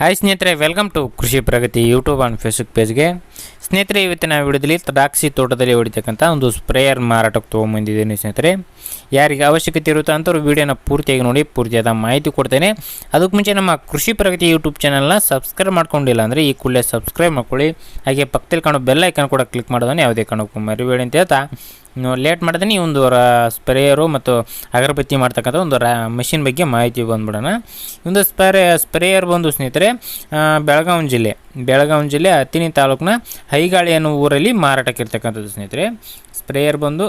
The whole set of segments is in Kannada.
ಹಾಯ್ ಸ್ನೇಹಿತರೆ welcome to Krishi Pragati YouTube and Facebook ಪೇಜ್ಗೆ ಸ್ನೇಹಿತರೆ, ಇವತ್ತಿನ ವಿಡಿಯೋದಲ್ಲಿ ದ್ರಾಕ್ಷಿ ತೋಟದಲ್ಲಿ ಹೊಡಿತಕ್ಕಂಥ ಒಂದು ಸ್ಪ್ರೇಯರ್ ಮಾರಾಟಕ್ಕೆ ತೊಗೊಂಬಂದಿದ್ದೀನಿ ಸ್ನೇಹಿತರೆ. ಯಾರಿಗೆ ಅವಶ್ಯಕತೆ ಇರುತ್ತೋ ಅಂಥವ್ರು ವಿಡಿಯೋನ ಪೂರ್ತಿಯಾಗಿ ನೋಡಿ, ಪೂರ್ತಿಯಾದ ಮಾಹಿತಿ ಕೊಡ್ತೇನೆ. ಅದಕ್ಕೆ ಮುಂಚೆ ನಮ್ಮ ಕೃಷಿ ಪ್ರಗತಿ ಯೂಟ್ಯೂಬ್ ಚಾನಲ್ನ ಸಬ್ಸ್ಕ್ರೈಬ್ ಮಾಡ್ಕೊಂಡಿಲ್ಲ ಅಂದರೆ ಈ ಕೂಡಲೇ ಸಬ್ಸ್ಕ್ರೈಬ್ ಮಾಡ್ಕೊಳ್ಳಿ. ಹಾಗೆ ಪಕ್ಕದಲ್ಲಿ ಕಾಣೋ ಬೆಲ್ ಐಕನ್ ಕೂಡ ಕ್ಲಿಕ್ ಮಾಡೋದನ್ನು ಯಾವುದೇ ಕಾರಣಕ್ಕೂ ಮರಿಬೇಡಿ ಅಂತ ಹೇಳ್ತಾ. ಲೇಟ್ ಮಾಡಿದ್ರೆ ಈ ಒಂದು ಸ್ಪ್ರೇಯರು ಮತ್ತು ಅಗರಬತ್ತಿ ಮಾಡ್ತಕ್ಕಂಥ ಒಂದು ರಾ ಮಷಿನ್ ಬಗ್ಗೆ ಮಾಹಿತಿ ಬಂದ್ಬಿಡೋಣ. ಒಂದು ಸ್ಪ್ರೇ ಸ್ಪ್ರೇಯರ್ ಬಂದು ಸ್ನೇಹಿತರೆ ಬೆಳಗಾವಿ ಜಿಲ್ಲೆ. ಬೆಳಗಾವಿ ಜಿಲ್ಲೆ ಹತ್ತಿನಿ ತಾಲೂಕಿನ ಹೈಗಾಳಿ ಅನ್ನೋ ಊರಲ್ಲಿ ಮಾರಾಟಕ್ಕೆ ಇರ್ತಕ್ಕಂಥದ್ದು ಸ್ನೇಹಿತರೆ. ಸ್ಪ್ರೇಯರ್ ಬಂದು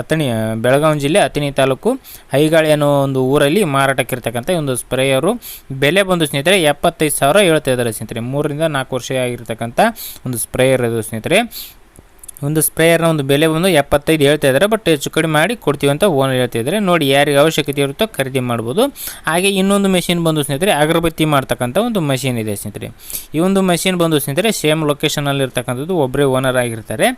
ಅತ್ತಣಿ ಬೆಳಗಾವಿ ಜಿಲ್ಲೆ ಅತ್ತಿನಿ ತಾಲೂಕು ಹೈಗಾಳಿ ಅನ್ನೋ ಒಂದು ಊರಲ್ಲಿ ಮಾರಾಟಕ್ಕೆ ಇರ್ತಕ್ಕಂಥ ಒಂದು ಸ್ಪ್ರೇಯರು ಬೆಲೆ ಬಂದು ಸ್ನೇಹಿತರೆ ಎಪ್ಪತ್ತೈದು ಸಾವಿರ ಹೇಳ್ತಾ ಇದ್ದಾರೆ ಸ್ನೇಹಿತರೆ. ಮೂರರಿಂದ ನಾಲ್ಕು ವರ್ಷ ಆಗಿರ್ತಕ್ಕಂಥ ಒಂದು ಸ್ಪ್ರೇಯರ್ ಇದು ಸ್ನೇಹಿತರೆ. ಒಂದು ಸ್ಪ್ರೇಯರ್ನ ಒಂದು ಬೆಲೆ ಬಂದು ಎಪ್ಪತ್ತೈದು ಹೇಳ್ತಾ ಇದ್ದಾರೆ, ಬಟ್ ಹೆಚ್ಚು ಕಡಿಮೆ ಮಾಡಿ ಕೊಡ್ತೀವಿ ಅಂತ ಓನರ್ ಹೇಳ್ತಾ ಇದ್ದಾರೆ. ನೋಡಿ ಯಾರಿಗೆ ಅವಶ್ಯಕತೆ ಇರುತ್ತೋ ಖರೀದಿ ಮಾಡ್ಬೋದು. ಹಾಗೆ ಇನ್ನೊಂದು ಮೆಷಿನ್ ಬಂದು ಸ್ನೇಹಿತರೆ, ಅಗರಬತ್ತಿ ಮಾಡ್ತಕ್ಕಂಥ ಒಂದು ಮೆಷಿನ್ ಇದೆ ಸ್ನೇಹಿತರೆ. ಈ ಒಂದು ಮೆಷಿನ್ ಬಂದು ಸ್ನೇಹಿತರೆ ಸೇಮ್ ಲೊಕೇಶನಲ್ಲಿ ಇರ್ತಕ್ಕಂಥದ್ದು ಒಬ್ಬರೇ ಓನರ್ ಆಗಿರ್ತಾರೆ.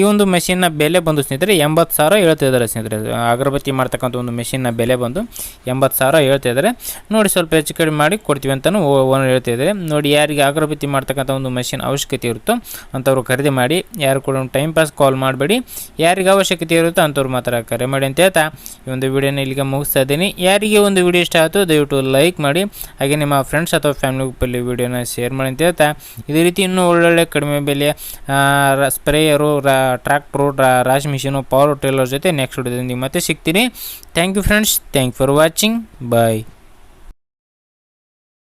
ಈ ಒಂದು ಮೆಷಿನ್ನ ಬೆಲೆ ಬಂದು ಸ್ನೇಹಿತರೆ, ಎಂಬತ್ತು ಸಾವಿರ ಹೇಳ್ತಾ ಇದ್ದಾರೆ ಸ್ನೇಹಿತರೆ. ಅಗರಬತ್ತಿ ಮಾಡ್ತಕ್ಕಂಥ ಒಂದು ಮೆಷಿನ್ನ ಬೆಲೆ ಬಂದು ಎಂಬತ್ತು ಸಾವಿರ ಹೇಳ್ತಾ ಇದ್ದಾರೆ. ನೋಡಿ ಸ್ವಲ್ಪ ಹೆಚ್ಚು ಕಡಿಮೆ ಮಾಡಿ ಕೊಡ್ತೀವಿ ಅಂತಲೂ ಓನರ್ ಹೇಳ್ತಾ ಇದ್ದಾರೆ. ನೋಡಿ ಯಾರಿಗೆ ಅಗರಬತ್ತಿ ಮಾಡ್ತಕ್ಕಂಥ ಒಂದು ಮೆಷಿನ್ ಅವಶ್ಯಕತೆ ಇರುತ್ತೋ ಅಂಥವ್ರು ಖರೀದಿ ಮಾಡಿ, ಯಾರು ಕೂಡ ಟೈಮ್ ಪಾಸ್ ಕಾಲ್ ಮಾಡಬೇಡಿ. ಯಾರಿಗೆ ಅವಶ್ಯಕತೆ ಇರುತ್ತೋ ಅಂಥವ್ರು ಮಾತ್ರ ಕರೆ ಮಾಡಿ ಅಂತ ಹೇಳ್ತಾ. ಈ ಒಂದು ವಿಡಿಯೋನ ಇಲ್ಲಿಗೆ ಮುಗಿಸ್ತಾ ಇದ್ದೀನಿ. ಯಾರಿಗೆ ಒಂದು ವಿಡಿಯೋ ಇಷ್ಟ ಆಯಿತು ದಯವಿಟ್ಟು ಲೈಕ್ ಮಾಡಿ. ಹಾಗೆ ನಿಮ್ಮ ಫ್ರೆಂಡ್ಸ್ ಅಥವಾ ಫ್ಯಾಮಿಲಿ ಗ್ರೂಪಲ್ಲಿ ವಿಡಿಯೋನ ಶೇರ್ ಮಾಡಿ ಅಂತ ಹೇಳ್ತಾ. ಇದೇ ರೀತಿ ಇನ್ನೂ ಒಳ್ಳೊಳ್ಳೆ ಕಡಿಮೆ ಬೆಲೆಯ ಸ್ಪ್ರೇಯರು ಟ್ರ್ಯಾಕ್ಟ್ರು ರಾಶ್ ಮಿಷಿನು ಪವರ್ ಟೇಲರ್ ಜೊತೆ ನೆಕ್ಸ್ಟ್ ವಿಡಿಯೋದಲ್ಲಿ ಮತ್ತೆ ಸಿಗ್ತೀನಿ. Thank you friends thank for watching bye